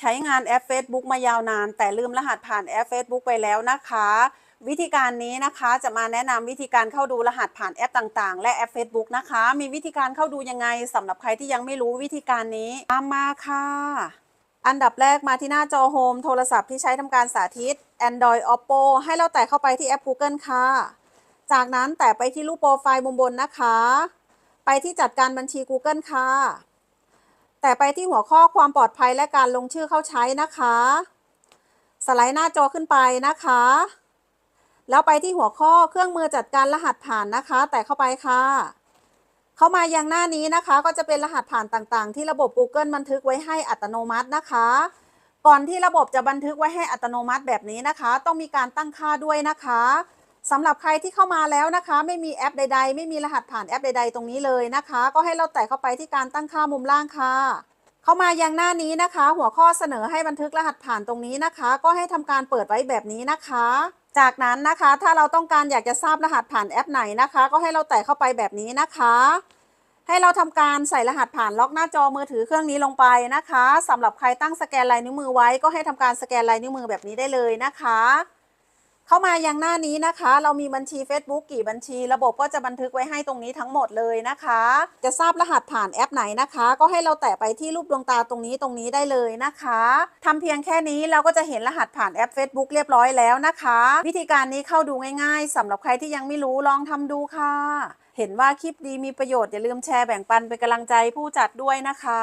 ใช้งานแอป Facebook มายาวนาน แต่ลืมรหัสผ่านแอป Facebook ไปแล้วนะคะ วิธีการนี้นะคะจะมาแนะนำวิธีการเข้าดูรหัสผ่านแอปต่างๆ และแอป Facebook นะคะ มีวิธีการเข้าดูยังไงสำหรับใครที่ยังไม่รู้วิธีการนี้ตามมาค่ะ อันดับแรกมาที่หน้าจอโฮมโทรศัพท์ที่ใช้ทำการสาธิต Android Oppo ให้เราแตะเข้าไปที่แอป Google ค่ะ จากนั้นแตะไปที่รูปโปรไฟล์มุมบนนะคะ ไปที่จัดการบัญชี Google ค่ะ แต่ไปที่หัวข้อความปลอดภัยและการลงชื่อเข้าใช้นะคะ สไลด์หน้าจอขึ้นไปนะคะ แล้วไปที่หัวข้อเครื่องมือจัดการรหัสผ่านนะคะ แต่เข้าไปค่ะ เข้ามายังหน้านี้นะคะ ก็จะเป็นรหัสผ่านต่างๆ ที่ระบบ Google บันทึกไว้ให้อัตโนมัตินะคะ ก่อนที่ระบบจะบันทึกไว้ให้อัตโนมัติแบบนี้นะคะ ต้องมีการตั้งค่าด้วยนะคะ สำหรับใครที่เข้ามาแล้วนะคะ ไม่มีแอปใด ๆ ไม่มีรหัสผ่านแอปใด ๆ ตรงนี้เลยนะคะ ก็ให้เราแตะเข้าไปที่การตั้งค่ามุมล่างค่ะ เข้ามายังหน้านี้นะคะ หัวข้อเสนอให้บันทึกรหัสผ่านตรงนี้นะคะ ก็ให้ทำการเปิดไว้แบบนี้นะคะ จากนั้นนะคะถ้าเราต้องการอยากจะทราบรหัสผ่านแอปไหนนะคะ ก็ให้เราแตะเข้าไปแบบนี้นะคะ ให้เราทำการใส่รหัสผ่านล็อกหน้าจอมือถือเครื่องนี้ลงไปนะคะสำหรับใครตั้งสแกนลายนิ้วมือไว้ ก็ให้ทำการสแกนลายนิ้วมือแบบนี้ได้เลยนะคะ เข้ามายังหน้านี้นะคะ เรามีบัญชี Facebook กี่บัญชี ระบบก็จะบันทึกไว้ให้ตรงนี้ทั้งหมดเลยนะคะ จะทราบรหัสผ่านแอปไหนนะคะ ก็ให้เราแตะไปที่รูปดวงตาตรงนี้ตรงนี้ได้เลยนะคะทำเพียงแค่นี้เราก็จะเห็นรหัสผ่านแอป Facebook เรียบร้อยแล้วนะคะ วิธีการนี้เข้าดูง่ายๆสำหรับใครที่ยังไม่รู้ลองทำดูค่ะ เห็นว่าคลิปดีมีประโยชน์อย่าลืมแชร์แบ่งปันเป็นกำลังใจผู้จัดด้วยนะคะ